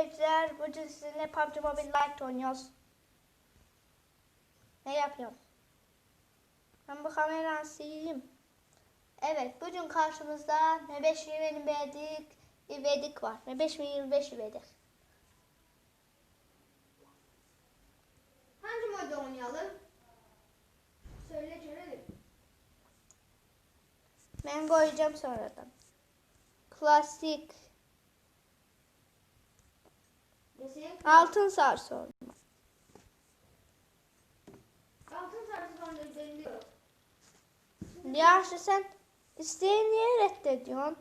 seyirciler. Bugün sizinle PUBG Mobile Lite oynuyoruz. Ne yapıyoruz? Ben bu kamerayı sileyim. Evet, bugün karşımızda ne 5 benim verdik, ivedik var. Ne 5 mi 25 ivedik. Hangi modda oynayalım? Söyle görelim. Ben koyacağım sonradan. Klasik. Altın sarsı olma. altın sarısı sonra belli yok. Yaxşı sen isteği niye reddediyorsun?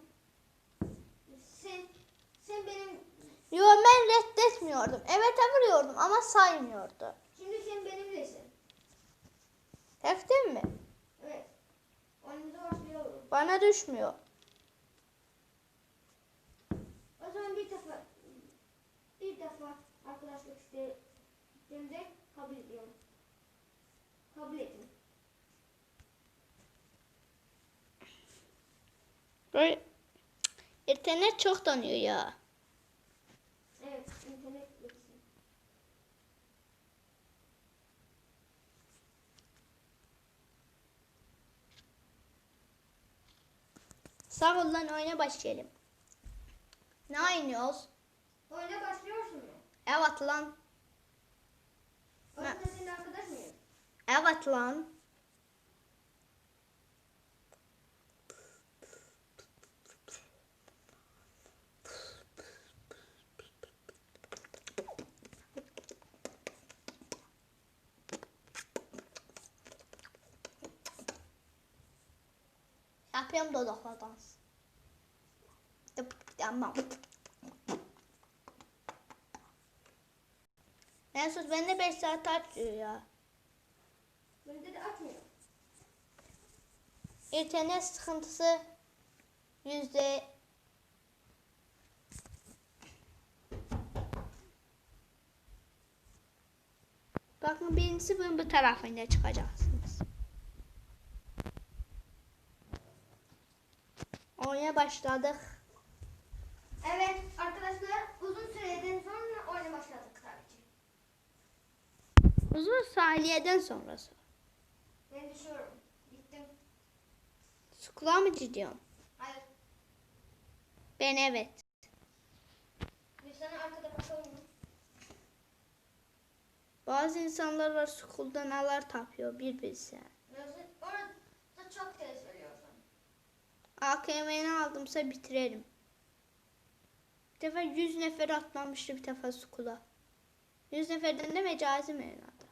Sen, sen benim, Yo ben reddetmiyordum. Evet vuruyordum ama saymıyordu. şimdi sen benimlesin. Heftin mi? Evet. Oyunumuza başlayalım. Bana düşmüyor. O zaman bir defa, bir defa arkadaşlık istediğimde kabul ediyorum. Kabul edin. Böyle internet çok donuyor ya. Evet, internet. Sağ ol lan oyuna başlayalım. Ne oynuyoruz? Evet lan. Oyunda senin arkadaş mıyım? Evet lan. Yapıyorum dodakla dans. Tamam. Ben sus bende 5 saat açıyor ya. Bende de atmıyor. İnternet sıkıntısı yüzde Bakın birincisi bunun bu tarafında çıkacaksınız. Oyuna başladık. Uzun saliyeden sonrası. Ben düşüyorum. Gittim. Skula mı gidiyorsun? Hayır. Ben evet. Bir sana arkada bakalım mı? Bazı insanlar var school'da neler tapıyor bir bilsen. Orada çok tez veriyorsun. AKM'ni aldımsa bitirelim. Bir defa 100 nefer atlamıştı bir defa skula. 100 neferden de mecazi menada.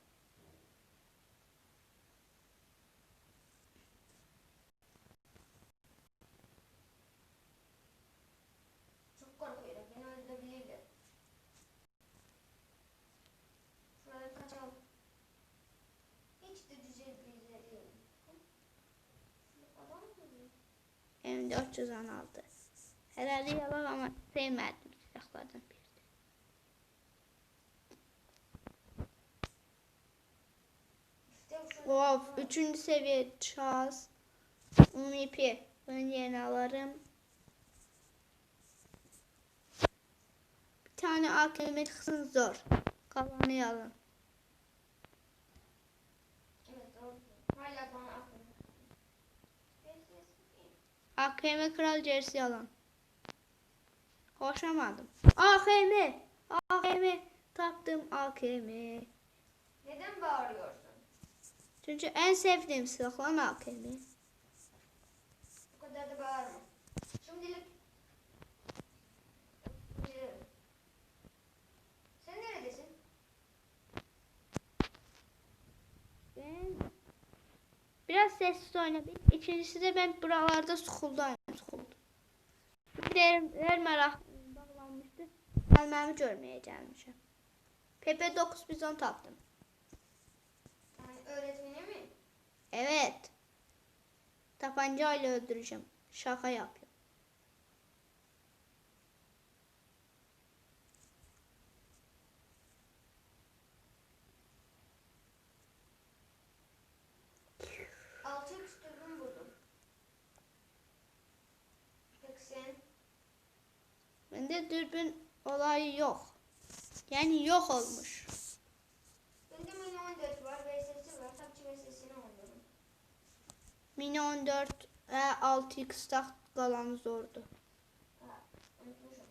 Çok korkuyorum. Beni öldürebilirler. Şuradan kaçalım. Hiç de güzel bir yer değil. Adam mı? M400 aldı. Herhalde yalan ama sevmedim silahlardan biri. Of 3. seviye şahıs. MVP. Ben yeni alırım. Bir tane AKM çıksın zor. Kalanı alın. Evet. Hala bana AKM Kral Jersey alın. Koşamadım. AKM. AKM. Taptım AKM. Neden bağırıyorsun? Çünkü en sevdiğim silah lan AKM. Bu kadar da bağırma. Şimdilik Gidelim. Sen neredesin? Ben biraz sessiz oynadım. İkincisi de ben buralarda school'dayım. School. Giderimler merak bağlanmıştı. Gelmemi görmeye gelmişim. Pepe 9 bizon taptım. Yani öğretmeni mi? Evet. Tabancayla öldüreceğim. Şaka yapıyorum. Bende dürbün olayı yok. Yani yok olmuş. Bende Mini 14 var. VSS var. PUBG VSS'ini oynuyorum. Mini 14 ve 6x'ta kalan zordu. Ha, unutmuşum.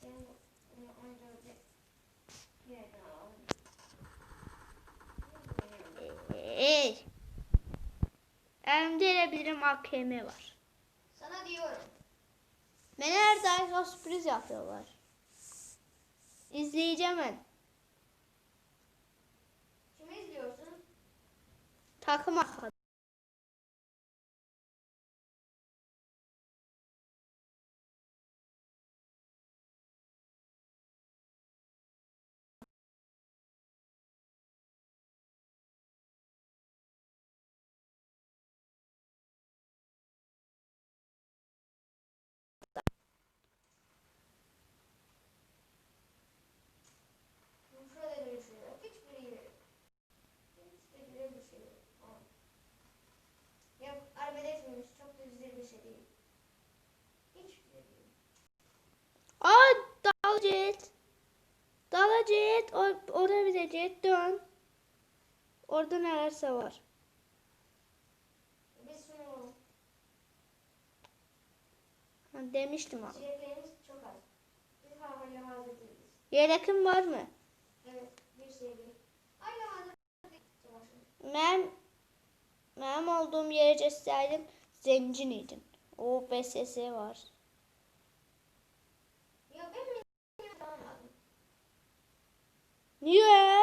Senin Mini 14'ü yerden alalım. Ey. Elimde elə bilim AKM var. Mənə hər daim sürpriz yapıyorlar. İzleyeceğim ben. Kimi izliyorsun? Takım arkadaşı. Şurada bir şey yok. Hiçbiri yok. Hiçbiri bir şey yok. Aa. Yok, arbeletmiş. Çok da güzel bir şey değil. Hiçbiri değil. Aa dal jet. Dala jet. O- Orada bir de jet dön. Orada nelerse var. Demiştim ama. içeriklerimiz çok az. Biz hala hazır değiliz. Yelekim var mı? Evet, bir şey değil. Hala hazır. Ben benim olduğum yere geçseydim zengin idim. O BSS var. Ya ben mi tamam aldım. Niye?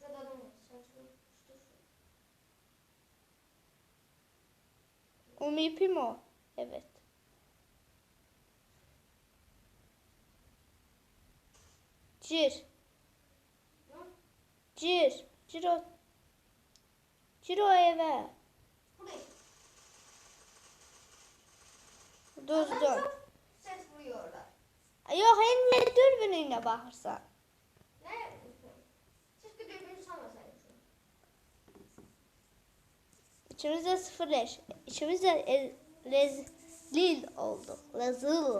Var. Saçma. Dur. O o. Evet. Cir. Ne? Cir. Ciro. Ciro eve. Çok Ses vuruyorlar. Yok hem niye dürbününe bakırsan. İçimizde sıfır leş. İçimizde e- rezil olduk. Rezil.